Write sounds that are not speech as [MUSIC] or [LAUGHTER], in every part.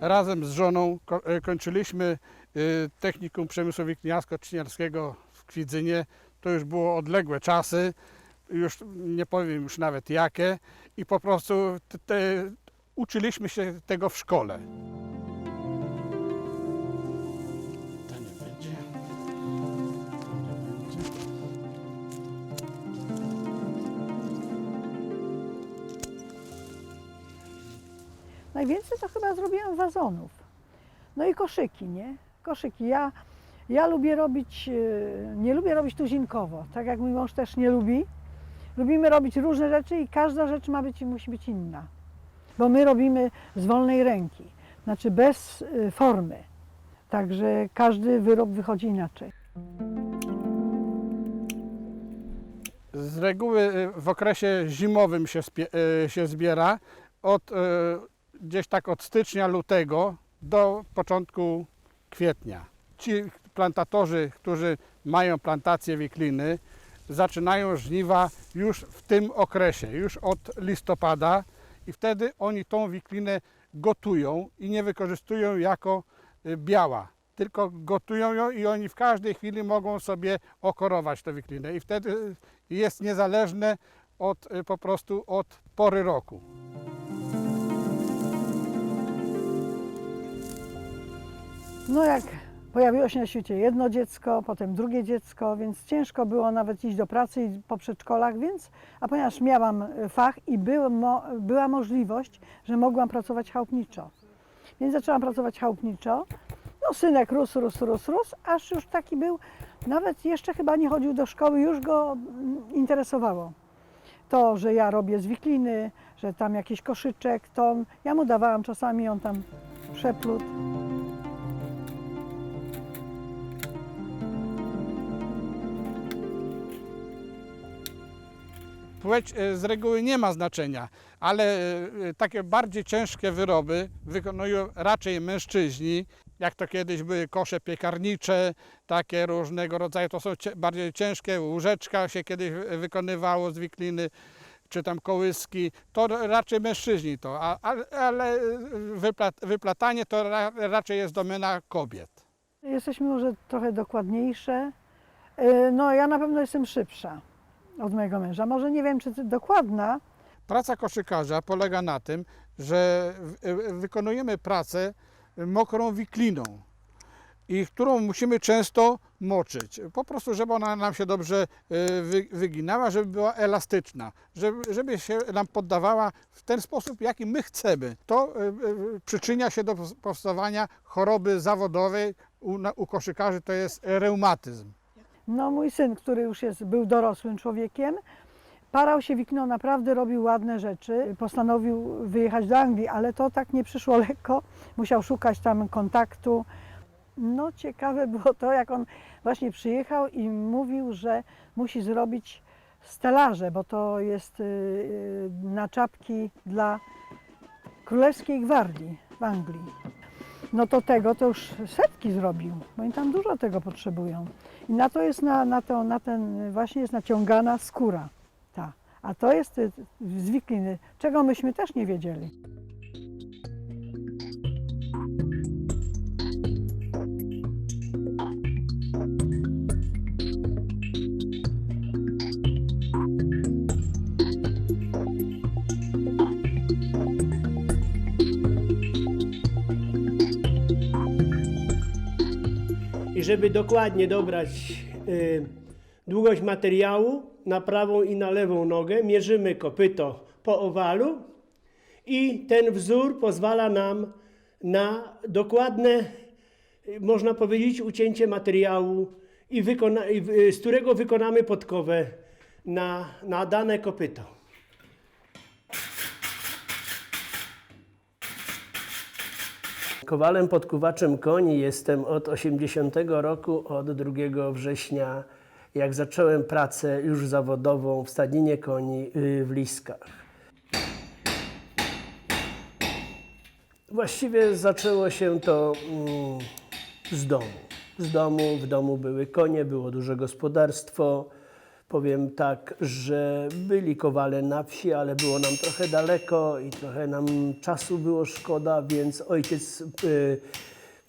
razem z żoną e, kończyliśmy y, technikum przemysłu wikniarsko-trzciarskiego w Kwidzynie. To już było odległe czasy, już nie powiem już nawet jakie i po prostu te, uczyliśmy się tego w szkole. Najwięcej to chyba zrobiłam wazonów. No i koszyki, nie? Koszyki. Ja, ja lubię robić, e, nie lubię robić tuzinkowo, tak jak mój mąż też nie lubi. Lubimy robić różne rzeczy i każda rzecz ma być, musi być inna. Bo my robimy z wolnej ręki, znaczy bez e, formy. Także każdy wyrób wychodzi inaczej. Z reguły y, w okresie zimowym się, się zbiera od gdzieś tak od stycznia, lutego do początku kwietnia. Ci plantatorzy, którzy mają plantację wikliny, zaczynają żniwa już w tym okresie, już od listopada i wtedy oni tą wiklinę gotują i nie wykorzystują jako y, biała, tylko gotują ją i oni w każdej chwili mogą sobie okorować tę wiklinę i wtedy jest niezależne od, y, po prostu od pory roku. No jak pojawiło się na świecie jedno dziecko, potem drugie dziecko, więc ciężko było nawet iść do pracy i po przedszkolach, więc, a ponieważ miałam fach i był, mo, była możliwość, że mogłam pracować chałupniczo. Więc zaczęłam pracować chałupniczo. No synek rósł, rósł, rósł, rósł, aż już taki był, nawet jeszcze chyba nie chodził do szkoły, już go interesowało. To, że ja robię z wikliny, że tam jakiś koszyczek, to ja mu dawałam czasami, on tam przeplótł. Płeć e, z reguły nie ma znaczenia, ale e, takie bardziej ciężkie wyroby wykonują raczej mężczyźni, jak to kiedyś były kosze piekarnicze, takie różnego rodzaju, to są bardziej ciężkie, łóżeczka się kiedyś wy- wykonywało z wikliny, czy tam kołyski, to raczej mężczyźni to, ale, ale wyplat, wyplatanie to ra, raczej jest domena kobiet. Jesteśmy może trochę dokładniejsze. No, ja na pewno jestem szybsza od mojego męża. Może nie wiem, czy dokładna. Praca koszykarza polega na tym, że w- wykonujemy pracę mokrą wikliną i którą musimy często moczyć. Po prostu, żeby ona nam się dobrze e, wy- wyginała, żeby była elastyczna, żeby, się nam poddawała w ten sposób, jaki my chcemy. To e, e, przyczynia się do powstawania choroby zawodowej u koszykarzy, to jest reumatyzm. No, mój syn, który już jest, był dorosłym człowiekiem, parał się wikną, naprawdę robił ładne rzeczy. Postanowił wyjechać do Anglii, ale to tak nie przyszło [LAUGHS] lekko. Musiał szukać tam kontaktu. No, ciekawe było to, jak on właśnie przyjechał i mówił, że musi zrobić stelaże, bo to jest y, y, na czapki dla Królewskiej Gwardii w Anglii. No to tego to już setki zrobił, bo oni tam dużo tego potrzebują. I na to jest, na, na, to, na ten właśnie jest naciągana skóra ta. A to jest y, z wikliny, czego myśmy też nie wiedzieli. I żeby dokładnie dobrać y, długość materiału na prawą i na lewą nogę, mierzymy kopyto po owalu i ten wzór pozwala nam na dokładne, y, można powiedzieć, ucięcie materiału, i wykona, i, y, z którego wykonamy podkowę na, na dane kopyto. Kowalem podkuwaczem koni jestem od 80 roku, od 2 września, jak zacząłem pracę już zawodową w stadninie koni y, w Liskach. Właściwie zaczęło się to mm, z domu. Z domu, w domu były konie, było duże gospodarstwo. Powiem tak, że byli kowale na wsi, ale było nam trochę daleko i trochę nam czasu było szkoda, więc ojciec y,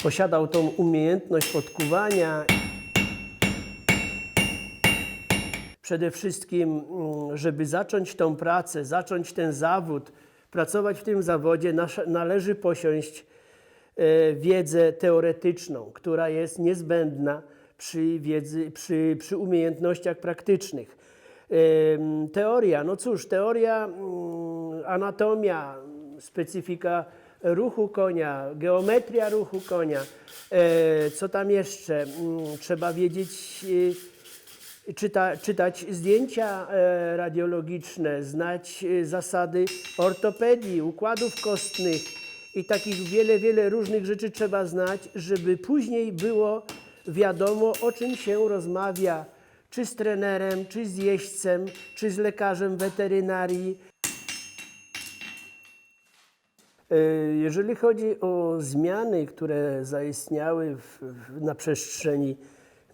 posiadał tą umiejętność podkuwania. Przede wszystkim, mm, żeby zacząć tą pracę, zacząć ten zawód, pracować w tym zawodzie, należy posiąść e, wiedzę teoretyczną, która jest niezbędna przy, wiedzy, przy, przy umiejętnościach praktycznych. Teoria, no cóż, teoria, mm, anatomia, specyfika ruchu konia, geometria ruchu konia, e, co tam jeszcze? Mm, Trzeba wiedzieć, e, czyta, czytać zdjęcia e, radiologiczne, znać e, zasady ortopedii, układów kostnych i takich wiele, wiele różnych rzeczy trzeba znać, żeby później było wiadomo, o czym się rozmawia, czy z trenerem, czy z jeźdźcem, czy z lekarzem weterynarii. E, Jeżeli chodzi o zmiany, które zaistniały w, w, na przestrzeni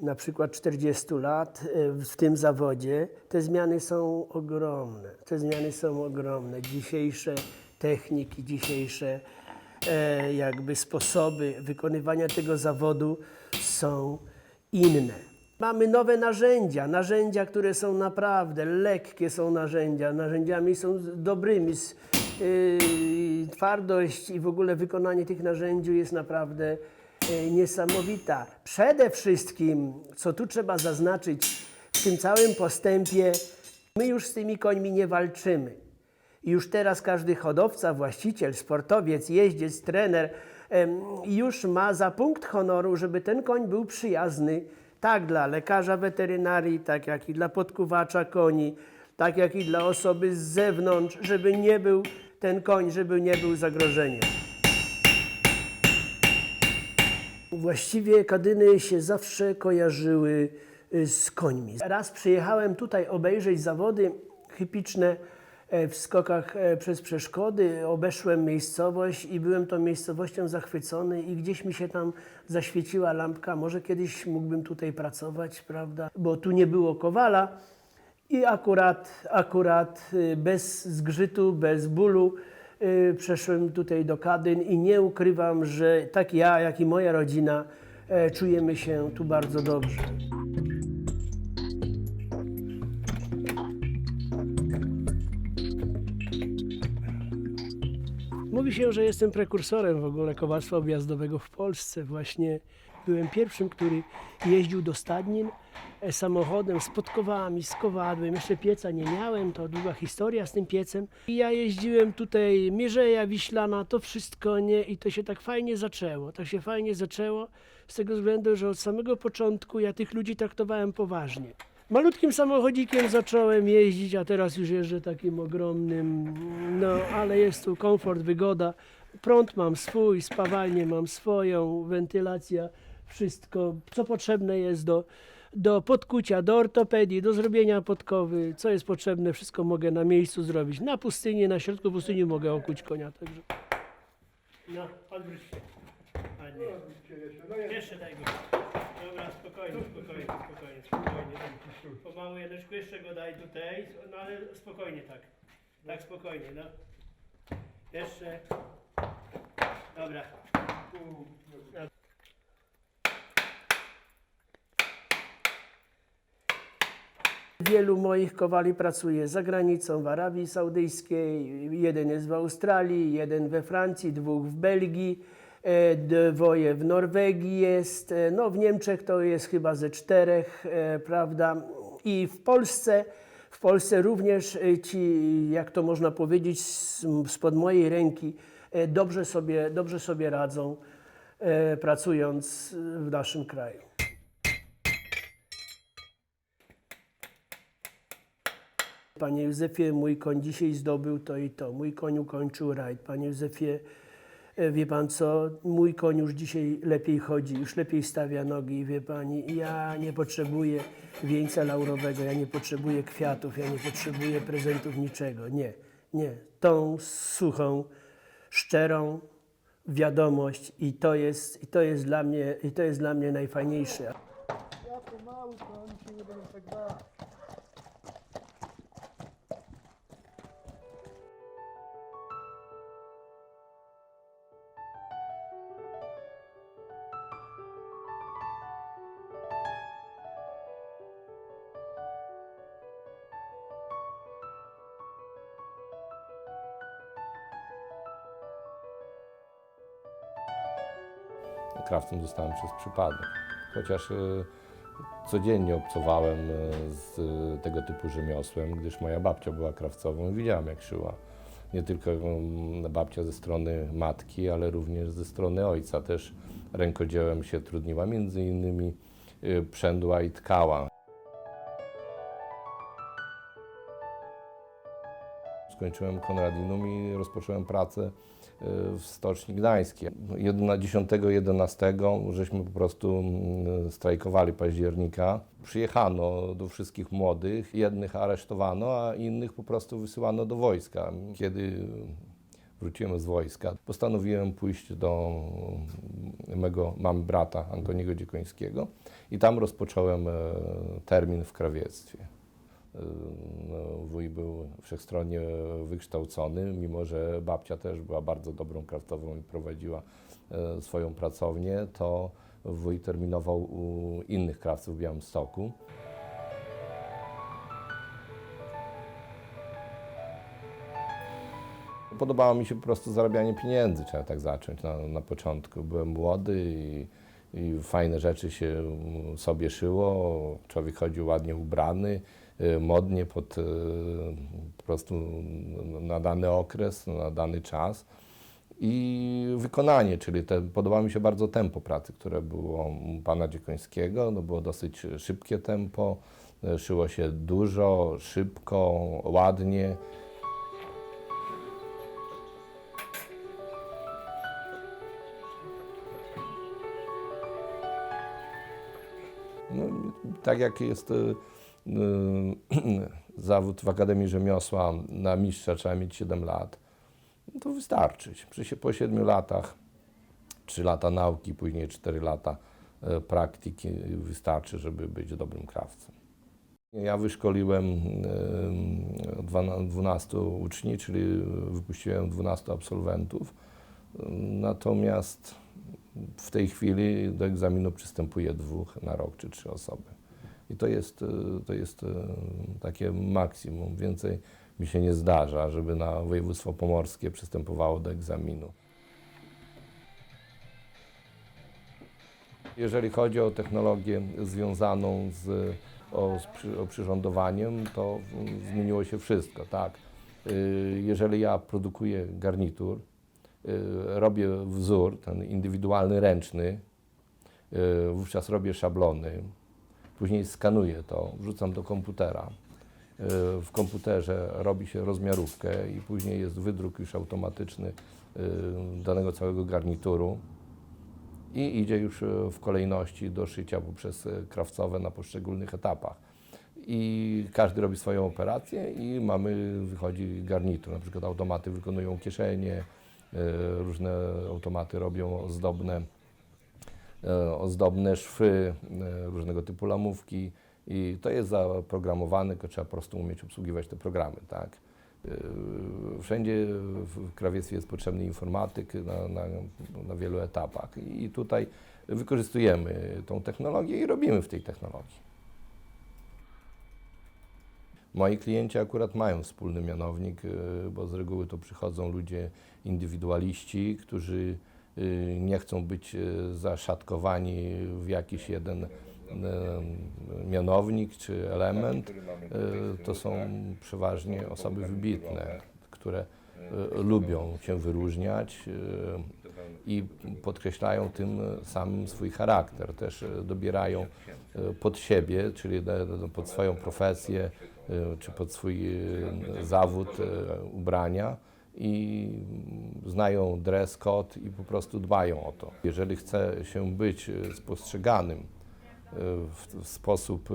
na przykład 40 lat e, w tym zawodzie, te zmiany są ogromne. Te zmiany są ogromne. Dzisiejsze techniki, dzisiejsze e, jakby sposoby wykonywania tego zawodu są inne. Mamy nowe narzędzia, narzędzia, które są naprawdę lekkie, są narzędzia, narzędziami są dobrymi. Yy, twardość i w ogóle wykonanie tych narzędzi jest naprawdę yy, niesamowita. Przede wszystkim, co tu trzeba zaznaczyć, w tym całym postępie, my już z tymi końmi nie walczymy. Już teraz każdy hodowca, właściciel, sportowiec, jeździec, trener już ma za punkt honoru, żeby ten koń był przyjazny tak dla lekarza weterynarii, tak jak i dla podkuwacza koni, tak jak i dla osoby z zewnątrz, żeby nie był ten koń, żeby nie był zagrożeniem. Właściwie kadyny się zawsze kojarzyły y, z końmi. Raz przyjechałem tutaj obejrzeć zawody hipiczne w skokach e, przez przeszkody. Obeszłem miejscowość i byłem tą miejscowością zachwycony i gdzieś mi się tam zaświeciła lampka. Może kiedyś mógłbym tutaj pracować, prawda? Bo tu nie było kowala. I akurat, akurat y, bez zgrzytu, bez bólu y, przeszłem tutaj do Kadyn i nie ukrywam, że tak ja, jak i moja rodzina e, czujemy się tu bardzo dobrze. Mówi się, że jestem prekursorem w ogóle kowarstwa objazdowego w Polsce. Właśnie byłem pierwszym, który jeździł do stadnin e, samochodem z podkowami, z kowadłem. Jeszcze pieca nie miałem, to długa historia z tym piecem. I ja jeździłem tutaj, Mierzeja Wiślana, to wszystko, nie? I to się tak fajnie zaczęło. Tak się fajnie zaczęło z tego względu, że od samego początku ja tych ludzi traktowałem poważnie. Malutkim samochodzikiem zacząłem jeździć, a teraz już jeżdżę takim ogromnym, no ale jest tu komfort, wygoda. Prąd mam swój, spawalnię mam swoją, wentylacja, wszystko, co potrzebne jest do, do podkucia, do ortopedii, do zrobienia podkowy, co jest potrzebne, wszystko mogę na miejscu zrobić. Na pustyni, na środku pustyni mogę okuć konia, także... No, odwróć się. Ładnie. Jeszcze daj go. Dobra, spokojnie, spokojnie, spokojnie, spokojnie. Pomału Janeczku, jeszcze go daj tutaj, no ale spokojnie tak. Tak spokojnie, no. Jeszcze. Dobra. Wielu moich kowali pracuje za granicą, w Arabii Saudyjskiej, jeden jest w Australii, jeden we Francji, dwóch w Belgii, dwoje w Norwegii jest, e, no w Niemczech to jest chyba ze czterech, e, prawda, i w Polsce, w Polsce również e, ci, jak to można powiedzieć, spod mojej ręki e, dobrze sobie, dobrze sobie radzą, e, pracując w naszym kraju. Panie Józefie, mój koń dzisiaj zdobył to i to. Mój koń ukończył rajd. Panie Józefie, e, wie pan co, mój koń już dzisiaj lepiej chodzi, już lepiej stawia nogi, wie pani. Ja nie potrzebuję wieńca laurowego, ja nie potrzebuję kwiatów, ja nie potrzebuję prezentów, niczego. Nie, nie. Tą suchą, szczerą wiadomość i to jest, i to jest, dla, mnie, i to jest dla mnie najfajniejsze. Ja pomału, to oni się nie będą tak. Krawcem zostałem przez przypadek. Chociaż e, codziennie obcowałem e, z e, tego typu rzemiosłem, gdyż moja babcia była krawcową i widziałem jak szyła. Nie tylko mm, babcia ze strony matki, ale również ze strony ojca też rękodziełem się trudniła, między innymi przędła i tkała. Skończyłem Konradinum i rozpocząłem pracę e, w Stoczni Gdańskiej. 10-11 żeśmy po prostu mm, strajkowali października. Przyjechano do wszystkich młodych, jednych aresztowano, a innych po prostu wysyłano do wojska. Kiedy wróciłem z wojska, postanowiłem pójść do mego mamy brata Antoniego Dziekońskiego i tam rozpocząłem e, termin w krawiectwie. No, Wuj był wszechstronnie wykształcony, mimo że babcia też była bardzo dobrą kraftową i prowadziła e, swoją pracownię, to wuj terminował u innych krawców w Białymstoku. Podobało mi się po prostu zarabianie pieniędzy, trzeba tak zacząć na, na początku. Byłem młody i, i fajne rzeczy się mm, sobie szyło, człowiek chodził ładnie ubrany, modnie pod y, po prostu na dany okres, na dany czas. I wykonanie, czyli te, podoba mi się bardzo tempo pracy, które było pana Dziekońskiego. No było dosyć szybkie tempo, y, szyło się dużo, szybko, ładnie. No, tak jak jest y, y, [CLEARS THROAT] zawód w Akademii Rzemiosła na mistrza trzeba mieć 7 lat, no to wystarczy. Przy po 7 latach, 3 lata nauki, później 4 lata y, praktyki wystarczy, żeby być dobrym krawcem. Ja wyszkoliłem y, dwana- 12 uczniów, czyli wypuściłem 12 absolwentów. Natomiast w tej chwili do egzaminu przystępuje dwóch na rok czy trzy osoby. I to jest, e, to jest e, takie maksimum. Więcej mi się nie zdarza, żeby na województwo pomorskie przystępowało do egzaminu. Jeżeli chodzi o technologię związaną z o, o przyrządowaniem, to zmieniło się wszystko, tak. Y, Jeżeli ja produkuję garnitur, robię wzór, ten indywidualny, ręczny, wówczas robię szablony, później skanuję to, wrzucam do komputera. Y, W komputerze robi się rozmiarówkę i później jest wydruk już automatyczny y, danego całego garnituru i idzie już e, w kolejności do szycia poprzez krawcowe na poszczególnych etapach. I każdy robi swoją operację i mamy, wychodzi garnitur. Na przykład automaty wykonują kieszenie, różne automaty robią ozdobne, e, ozdobne szwy, e, różnego typu lamówki. I to jest zaprogramowane, tylko trzeba po prostu umieć obsługiwać te programy, tak? Yy, Wszędzie w krawiectwie jest potrzebny informatyk na, na, na wielu etapach i tutaj wykorzystujemy tą technologię i robimy w tej technologii. Moi klienci akurat mają wspólny mianownik, bo z reguły to przychodzą ludzie indywidualiści, którzy nie chcą być yy, zaszatkowani w jakiś jeden yy, mianownik czy element. Y, to są przeważnie osoby wybitne, które y, lubią się wyróżniać y, i podkreślają tym samym swój charakter. Też y, dobierają y, pod siebie, czyli pod swoją profesję y, czy pod swój y, zawód y, ubrania i znają dress code i po prostu dbają o to. Jeżeli chce się być y, spostrzeganym w, w sposób y,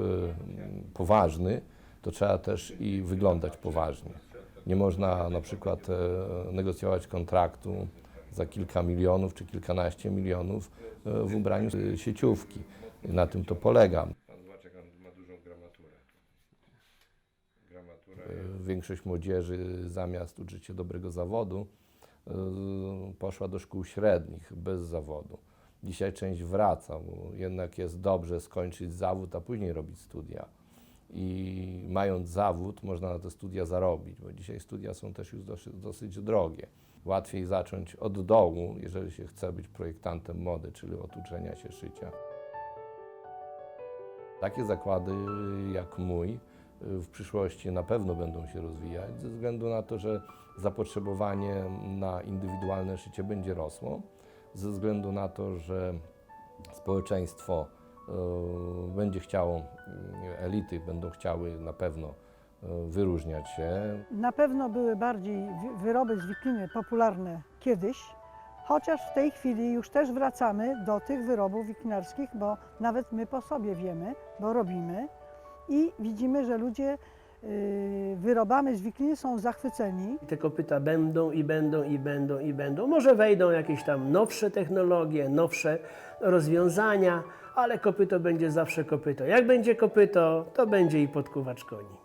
poważny, to trzeba też i wyglądać poważnie. Nie można na przykład e, negocjować kontraktu za kilka milionów czy kilkanaście milionów e, w ubraniu sieciówki. Na tym to polega. Pan Dłaczek ma dużą gramaturę. E, Większość młodzieży zamiast uczyć się dobrego zawodu e, poszła do szkół średnich bez zawodu. Dzisiaj część wraca, bo jednak jest dobrze skończyć zawód, a później robić studia. I mając zawód, można na te studia zarobić, bo dzisiaj studia są też już dosyć, dosyć drogie. Łatwiej zacząć od dołu, jeżeli się chce być projektantem mody, czyli od uczenia się szycia. Takie zakłady jak mój w przyszłości na pewno będą się rozwijać, ze względu na to, że zapotrzebowanie na indywidualne szycie będzie rosło, ze względu na to, że społeczeństwo y, będzie chciało, y, elity będą chciały na pewno y, wyróżniać się. Na pewno były bardziej wyroby z wikliny popularne kiedyś, chociaż w tej chwili już też wracamy do tych wyrobów wiklinarskich, bo nawet my po sobie wiemy, bo robimy i widzimy, że ludzie y, wyrobami z wikliny są zachwyceni. Te kopyta będą i będą i będą i będą. Może wejdą jakieś tam nowsze technologie, nowsze rozwiązania, ale kopyto będzie zawsze kopyto. Jak będzie kopyto, to będzie i podkuwacz koni.